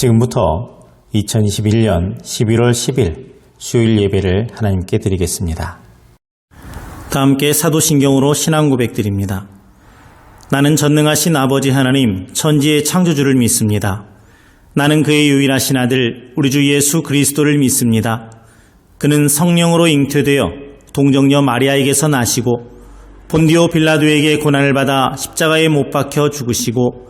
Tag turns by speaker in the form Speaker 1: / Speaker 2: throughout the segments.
Speaker 1: 지금부터 2021년 11월 10일 수요일 예배를 하나님께 드리겠습니다. 다 함께 사도신경으로 신앙 고백 드립니다. 나는 전능하신 아버지 하나님 천지의 창조주를 믿습니다. 나는 그의 유일하신 아들 우리 주 예수 그리스도를 믿습니다. 그는 성령으로 잉태되어 동정녀 마리아에게서 나시고 본디오 빌라도에게 고난을 받아 십자가에 못 박혀 죽으시고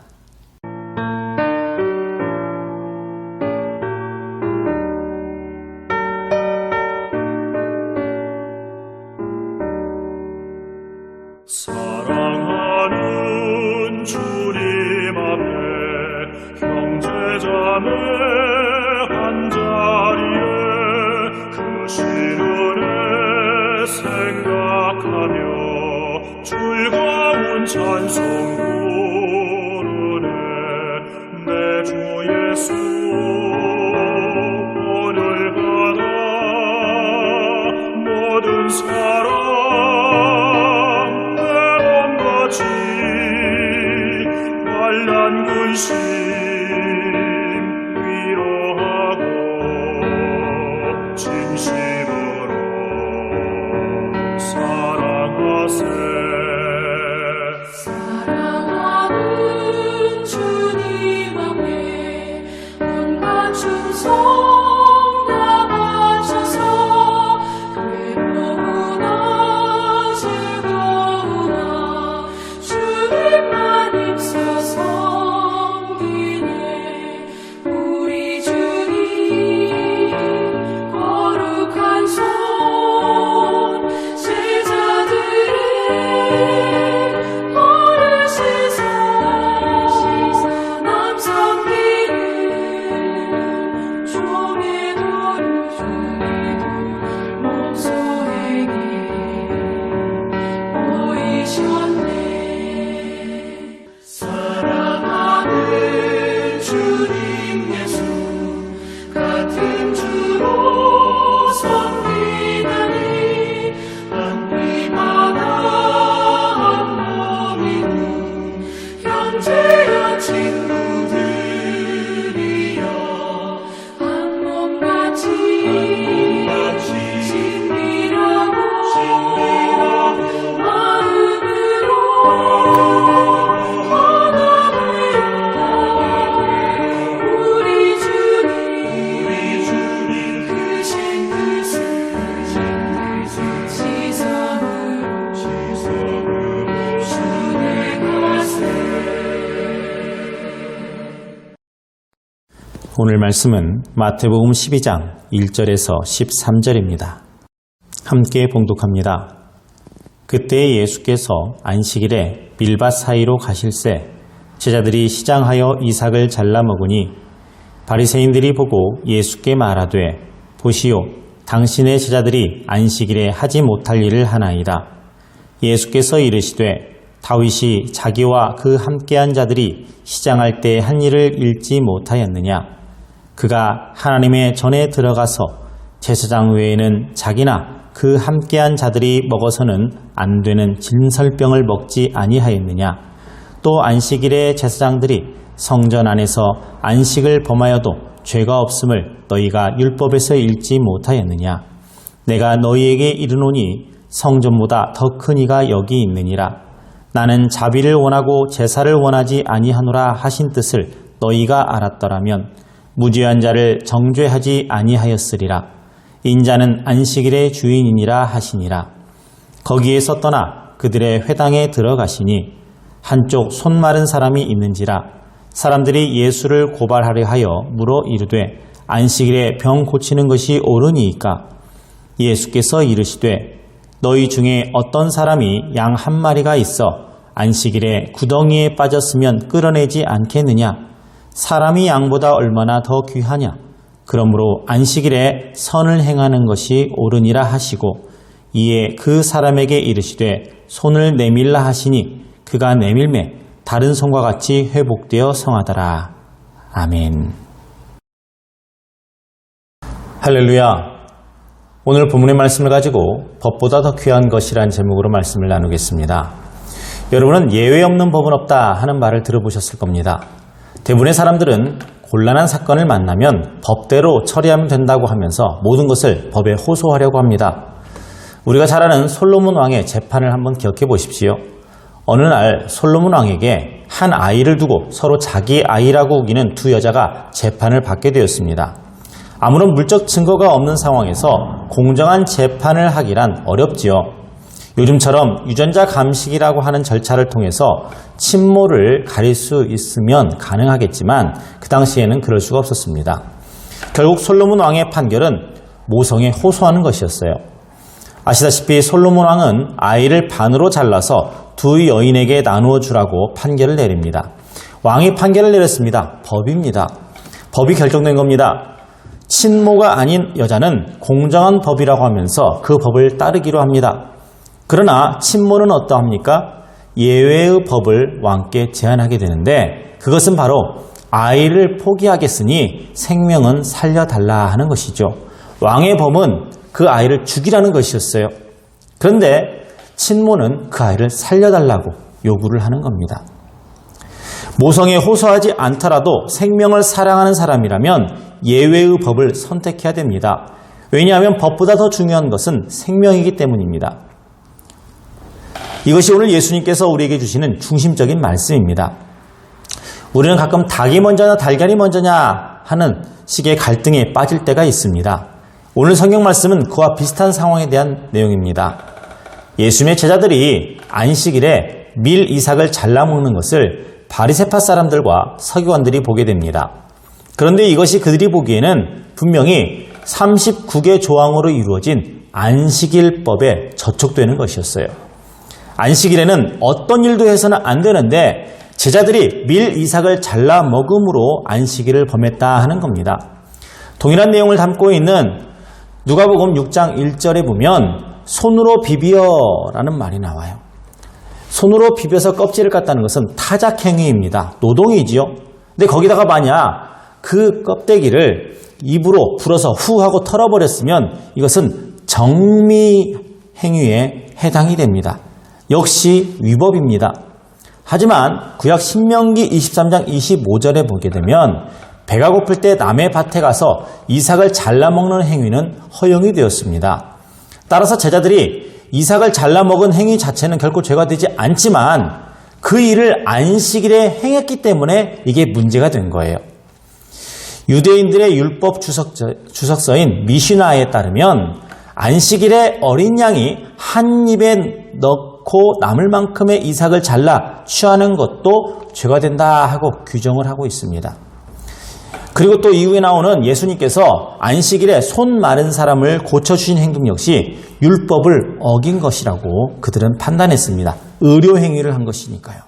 Speaker 2: 생각하며 즐거운 찬송 부르네. 내 주 예수
Speaker 1: 오늘 말씀은 마태복음 12장 1절에서 13절입니다. 함께 봉독합니다. 그때 예수께서 안식일에 빌밭 사이로 가실새 제자들이 시장하여 이삭을 잘라 먹으니 바리새인들이 보고 예수께 말하되 보시오 당신의 제자들이 안식일에 하지 못할 일을 하나이다. 예수께서 이르시되 다윗이 자기와 그 함께한 자들이 시장할 때 한 일을 잃지 못하였느냐 그가 하나님의 전에 들어가서 제사장 외에는 자기나 그 함께한 자들이 먹어서는 안 되는 진설병을 먹지 아니하였느냐? 또 안식일에 제사장들이 성전 안에서 안식을 범하여도 죄가 없음을 너희가 율법에서 읽지 못하였느냐? 내가 너희에게 이르노니 성전보다 더 큰 이가 여기 있느니라. 나는 자비를 원하고 제사를 원하지 아니하노라 하신 뜻을 너희가 알았더라면 무죄한 자를 정죄하지 아니하였으리라. 인자는 안식일의 주인이니라 하시니라. 거기에서 떠나 그들의 회당에 들어가시니 한쪽 손 마른 사람이 있는지라. 사람들이 예수를 고발하려 하여 물어 이르되 안식일에 병 고치는 것이 옳으니이까? 예수께서 이르시되 너희 중에 어떤 사람이 양 한 마리가 있어 안식일에 구덩이에 빠졌으면 끌어내지 않겠느냐? 사람이 양보다 얼마나 더 귀하냐? 그러므로 안식일에 선을 행하는 것이 옳으니라 하시고 이에 그 사람에게 이르시되 손을 내밀라 하시니 그가 내밀매 다른 손과 같이 회복되어 성하더라. 아멘. 할렐루야. 오늘 본문의 말씀을 가지고 법보다 더 귀한 것이란 제목으로 말씀을 나누겠습니다. 여러분은 예외 없는 법은 없다 하는 말을 들어보셨을 겁니다. 대부분의 사람들은 곤란한 사건을 만나면 법대로 처리하면 된다고 하면서 모든 것을 법에 호소하려고 합니다. 우리가 잘 아는 솔로몬 왕의 재판을 한번 기억해 보십시오. 어느 날 솔로몬 왕에게 한 아이를 두고 서로 자기 아이라고 우기는 두 여자가 재판을 받게 되었습니다. 아무런 물적 증거가 없는 상황에서 공정한 재판을 하기란 어렵지요. 요즘처럼 유전자 감식이라고 하는 절차를 통해서 친모를 가릴 수 있으면 가능하겠지만 그 당시에는 그럴 수가 없었습니다. 결국 솔로몬 왕의 판결은 모성에 호소하는 것이었어요. 아시다시피 솔로몬 왕은 아이를 반으로 잘라서 두 여인에게 나누어 주라고 판결을 내립니다. 왕이 판결을 내렸습니다. 법입니다. 법이 결정된 겁니다. 친모가 아닌 여자는 공정한 법이라고 하면서 그 법을 따르기로 합니다. 그러나 친모는 어떠합니까? 예외의 법을 왕께 제안하게 되는데 그것은 바로 아이를 포기하겠으니 생명은 살려달라 하는 것이죠. 왕의 법은 그 아이를 죽이라는 것이었어요. 그런데 친모는 그 아이를 살려달라고 요구를 하는 겁니다. 모성에 호소하지 않더라도 생명을 사랑하는 사람이라면 예외의 법을 선택해야 됩니다. 왜냐하면 법보다 더 중요한 것은 생명이기 때문입니다. 이것이 오늘 예수님께서 우리에게 주시는 중심적인 말씀입니다. 우리는 가끔 닭이 먼저냐 달걀이 먼저냐 하는 식의 갈등에 빠질 때가 있습니다. 오늘 성경 말씀은 그와 비슷한 상황에 대한 내용입니다. 예수님의 제자들이 안식일에 밀 이삭을 잘라 먹는 것을 바리세파 사람들과 서기관들이 보게 됩니다. 그런데 이것이 그들이 보기에는 분명히 39개 조항으로 이루어진 안식일법에 저촉되는 것이었어요. 안식일에는 어떤 일도 해서는 안 되는데 제자들이 밀 이삭을 잘라 먹음으로 안식일을 범했다 하는 겁니다. 동일한 내용을 담고 있는 누가복음 6장 1절에 보면 손으로 비비어라는 말이 나와요. 손으로 비벼서 껍질을 깠다는 것은 타작 행위입니다. 노동이지요. 근데 거기다가 만약 그 껍데기를 입으로 불어서 후 하고 털어버렸으면 이것은 정미 행위에 해당이 됩니다. 역시 위법입니다. 하지만 구약 신명기 23장 25절에 보게 되면 배가 고플 때 남의 밭에 가서 이삭을 잘라 먹는 행위는 허용이 되었습니다. 따라서 제자들이 이삭을 잘라 먹은 행위 자체는 결코 죄가 되지 않지만 그 일을 안식일에 행했기 때문에 이게 문제가 된 거예요. 유대인들의 율법 주석서, 인 미시나에 따르면 안식일에 어린 양이 한 입에 넣 고 남을 만큼의 이삭을 잘라 취하는 것도 죄가 된다 하고 규정을 하고 있습니다. 그리고 또 이후에 나오는 예수님께서 안식일에 손 마른 사람을 고쳐주신 행동 역시 율법을 어긴 것이라고 그들은 판단했습니다. 의료 행위를 한 것이니까요.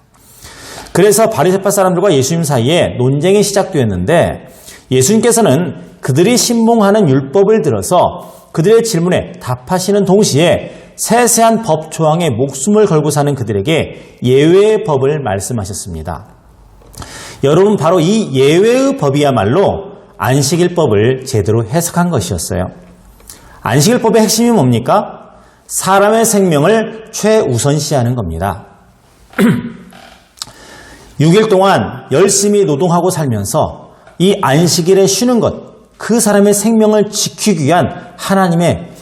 Speaker 1: 그래서 바리새파 사람들과 예수님 사이에 논쟁이 시작되었는데 예수님께서는 그들이 신봉하는 율법을 들어서 그들의 질문에 답하시는 동시에 세세한 법 조항에 목숨을 걸고 사는 그들에게 예외의 법을 말씀하셨습니다. 여러분 바로 이 예외의 법이야말로 안식일법을 제대로 해석한 것이었어요. 안식일법의 핵심이 뭡니까? 사람의 생명을 최우선시하는 겁니다. 6일 동안 열심히 노동하고 살면서 이 안식일에 쉬는 것, 그 사람의 생명을 지키기 위한 하나님의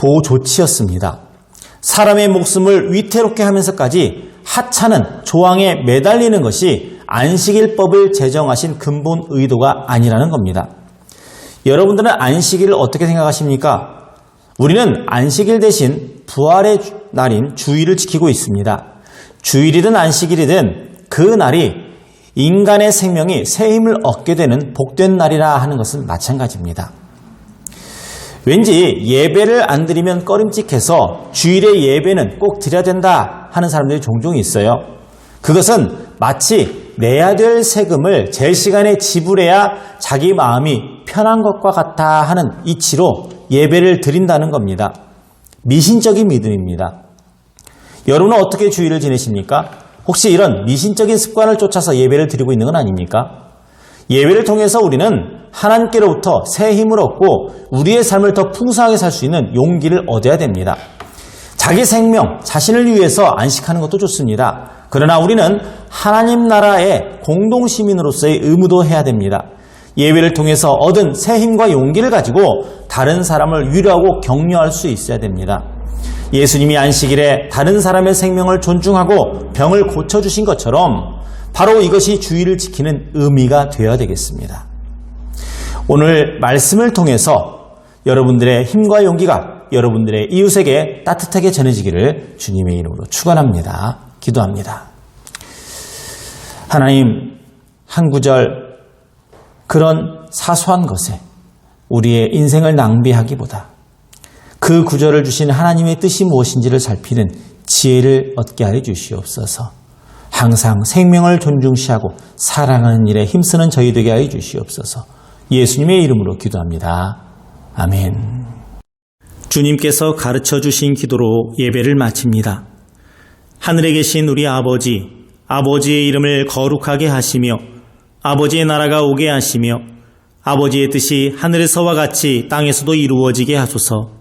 Speaker 1: 보호 조치였습니다. 사람의 목숨을 위태롭게 하면서까지 하찮은 조항에 매달리는 것이 안식일법을 제정하신 근본 의도가 아니라는 겁니다. 여러분들은 안식일을 어떻게 생각하십니까? 우리는 안식일 대신 부활의 날인 주일을 지키고 있습니다. 주일이든 안식일이든 그 날이 인간의 생명이 새 힘을 얻게 되는 복된 날이라 하는 것은 마찬가지입니다. 왠지 예배를 안 드리면 꺼림칙해서 주일의 예배는 꼭 드려야 된다 하는 사람들이 종종 있어요. 그것은 마치 내야 될 세금을 제 시간에 지불해야 자기 마음이 편한 것과 같아 하는 이치로 예배를 드린다는 겁니다. 미신적인 믿음입니다. 여러분은 어떻게 주의를 지내십니까? 혹시 이런 미신적인 습관을 쫓아서 예배를 드리고 있는 건 아닙니까? 예배를 통해서 우리는 하나님께로부터 새 힘을 얻고 우리의 삶을 더 풍성하게 살 수 있는 용기를 얻어야 됩니다. 자기 생명, 자신을 위해서 안식하는 것도 좋습니다. 그러나 우리는 하나님 나라의 공동 시민으로서의 의무도 해야 됩니다. 예배를 통해서 얻은 새 힘과 용기를 가지고 다른 사람을 위로하고 격려할 수 있어야 됩니다. 예수님이 안식일에 다른 사람의 생명을 존중하고 병을 고쳐주신 것처럼 바로 이것이 주의를 지키는 의미가 되어야 되겠습니다. 오늘 말씀을 통해서 여러분들의 힘과 용기가 여러분들의 이웃에게 따뜻하게 전해지기를 주님의 이름으로 축원합니다. 기도합니다. 하나님 한 구절 그런 사소한 것에 우리의 인생을 낭비하기보다 그 구절을 주신 하나님의 뜻이 무엇인지를 살피는 지혜를 얻게 하여 주시옵소서. 항상 생명을 존중시하고 사랑하는 일에 힘쓰는 저희 되게 하여 주시옵소서. 예수님의 이름으로 기도합니다. 아멘. 주님께서 가르쳐 주신 기도로 예배를 마칩니다. 하늘에 계신 우리 아버지, 아버지의 이름을 거룩하게 하시며 아버지의 나라가 오게 하시며 아버지의 뜻이 하늘에서와 같이 땅에서도 이루어지게 하소서.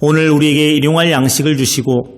Speaker 1: 오늘 우리에게 일용할 양식을 주시고